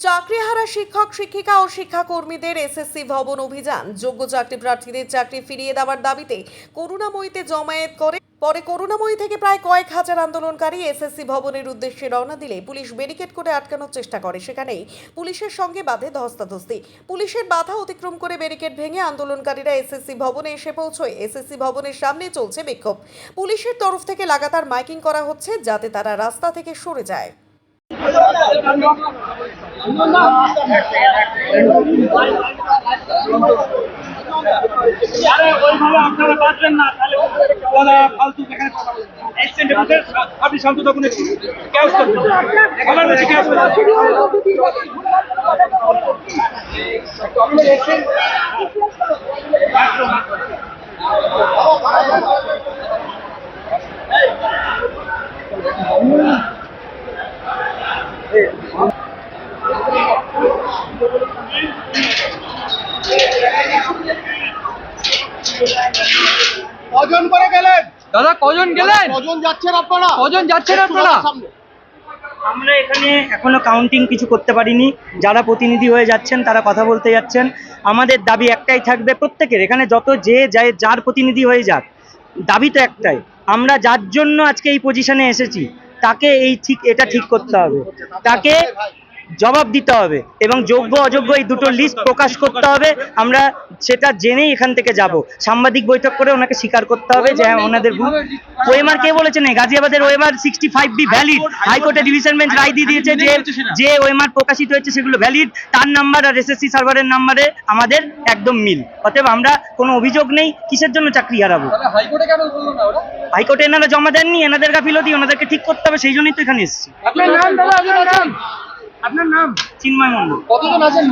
চাকরিহারা শিক্ষক, শিক্ষিকা ও শিক্ষাকর্মীদের এসএসসি ভবন অভিযান। যোগ্য চাকরি প্রার্থীদের চাকরি ফিরিয়ে দেওয়ার দাবিতে করুণাময়ীতে জমায়েত করে পরে করুণাময়ী থেকে প্রায় কয়েক হাজার আন্দোলনকারী এসএসসি ভবনের উদ্দেশ্যে রওনা দিলে পুলিশ ব্যারিকেড করে আটকানোর চেষ্টা করে। সেখানেই পুলিশের সঙ্গে বাধে ধস্তাধস্তি। পুলিশের বাধা অতিক্রম করে ব্যারিকেড ভেঙে আন্দোলনকারীরা এসএসসি ভবনে এসে পৌঁছয়। এসএসসি ভবনের সামনে চলছে বিক্ষোভ। পুলিশের তরফ থেকে লাগাতার মাইকিং করা হচ্ছে যাতে তারা রাস্তা থেকে সরে যায়। আরে, ওইভাবে আপনারা বাঁচবেন না তাহলে ফালতু কথা বলবে আপনি শান্ত থাকুন ক্যাশ করবেন। আমার কজন করে গেলেন? দাদা কজন গেলেন? কজন যাচ্ছেন আপনারা? কজন যাচ্ছেন আপনারা? আমরা এখানে এখনও কাউন্টিং কিছু করতে পারিনি। যারা প্রতিনিধি হয়ে যাচ্ছেন তারা কথা বলতে যাচ্ছেন। আমাদের দাবি একটাই থাকবে প্রত্যেকের। এখানে যত যে যায় যার প্রতিনিধি হয়ে যাক দাবি তো একটাই। আমরা যার জন্য আজকে এই পজিশনে এসেছি তাকে এই ঠিক এটা ঠিক করতে হবে। তাকে জবাব দিতে হবে এবং যোগ্য অযোগ্য এই দুটো লিস্ট প্রকাশ করতে হবে। আমরা সেটা জেনেই এখান থেকে যাব। সাংবাদিক বৈঠক করে ওনাকে স্বীকার করতে হবে যে হ্যাঁ ওনাদের ভুল। ওয়েমার কে বলেছেন গাজিয়াবাদের ওয়েমার সিক্সটি ফাইভ বি ভ্যালিড হাইকোর্টে ডিভিশন বেঞ্চ রায় দিয়ে দিয়েছে যে যে ওয়েমার প্রকাশিত হয়েছে সেগুলো ভ্যালিড তার নাম্বার আর এসএসসি সার্ভারের নাম্বারে আমাদের একদম মিল। অতএব আমরা কোনো অভিযোগ নেই কিসের জন্য চাকরি হারাবো? হাইকোর্টে কেন বলল না ওরা? হাইকোর্টে এনারা জমা দেননি এনাদের গাফিলতি ওনাদেরকে ঠিক করতে হবে সেই জন্যই তো এখানে এসেছি। আপনার নাম? চিন্ময় মন্ডল কতজন আছেন?